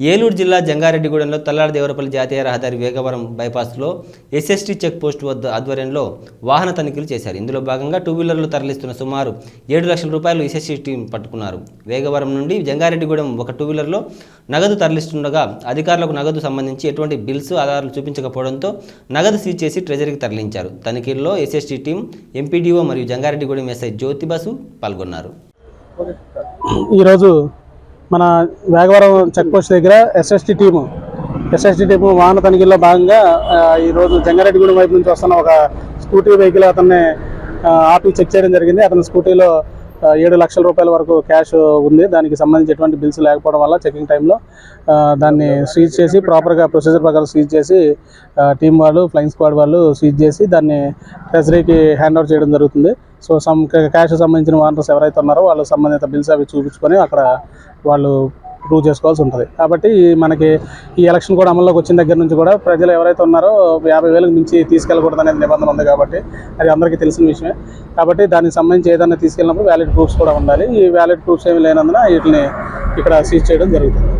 ఏలూరు జిల్లా జంగారెడ్డిగూడెంలో తల్లాడదేవరపల్లి జాతీయ రహదారి వేగవరం బైపాస్లో ఎస్ఎస్టీ చెక్ పోస్ట్ వద్ద ఆధ్వర్యంలో వాహన తనిఖీలు చేశారు. ఇందులో భాగంగా టూ వీలర్లు తరలిస్తున్న సుమారు ఏడు లక్షల రూపాయలు ఎస్ఎస్టీ టీం పట్టుకున్నారు. వేగవరం నుండి జంగారెడ్డిగూడెం ఒక టూ వీలర్లో నగదు తరలిస్తుండగా అధికారులకు నగదు సంబంధించి ఎటువంటి బిల్స్ ఆధారాలు చూపించకపోవడంతో నగదు సీజ్ చేసి ట్రెజరీకి తరలించారు. తనిఖీల్లో ఎస్ఎస్టీ టీం ఎంపీడీఓ మరియు జంగారెడ్డిగూడెం ఎస్ఐ జ్యోతిబాసు పాల్గొన్నారు. ఈరోజు మన వేగవరం చెక్పోస్ట్ దగ్గర ఎస్ఎస్టీ టీము ఎస్ఎస్టీ టీము వాహన తనిఖీల్లో భాగంగా ఈరోజు జంగారెడ్డిగూడెం వైపు నుంచి వస్తున్న ఒక స్కూటీ వెహికల్ అతన్ని ఆపి చెక్ చేయడం జరిగింది. అతని స్కూటీలో ఏడు లక్షల రూపాయల వరకు క్యాష్ ఉంది. దానికి సంబంధించి ఎటువంటి బిల్స్ లేకపోవడం వల్ల చెకింగ్ టైంలో దాన్ని సీజ్ చేసి ప్రాపర్గా ప్రొసీజర్ ప్రకారం సీజ్ చేసి టీం వాళ్ళు ఫ్లయింగ్ స్క్వాడ్ వాళ్ళు సీజ్ చేసి దాన్ని ట్రెజరీకి హ్యాండ్ ఓవర్ చేయడం జరుగుతుంది. సో సమ్ క్యాష్ సంబంధించిన వానర్స్ ఎవరైతే ఉన్నారో వాళ్ళు సంబంధిత బిల్స్ అవి చూపించుకొని అక్కడ వాళ్ళు ప్రూవ్ చేసుకోవాల్సి ఉంటుంది. కాబట్టి మనకి ఈ ఎలక్షన్ కూడా అమల్లోకి వచ్చిన దగ్గర నుంచి కూడా ప్రజలు ఎవరైతే ఉన్నారో యాభై వేలకు మించి తీసుకెళ్ళకూడదు అనేది నిబంధన ఉంది కాబట్టి అది అందరికీ తెలిసిన విషయమే. కాబట్టి దానికి సంబంధించి ఏదైనా తీసుకెళ్ళినప్పుడు వ్యాలిడ్ ప్రూఫ్స్ కూడా ఉండాలి. ఈ వ్యాలిడ్ ప్రూఫ్స్ ఏమి లేనందున వీటిని ఇక్కడ సీజ్ చేయడం జరుగుతుంది.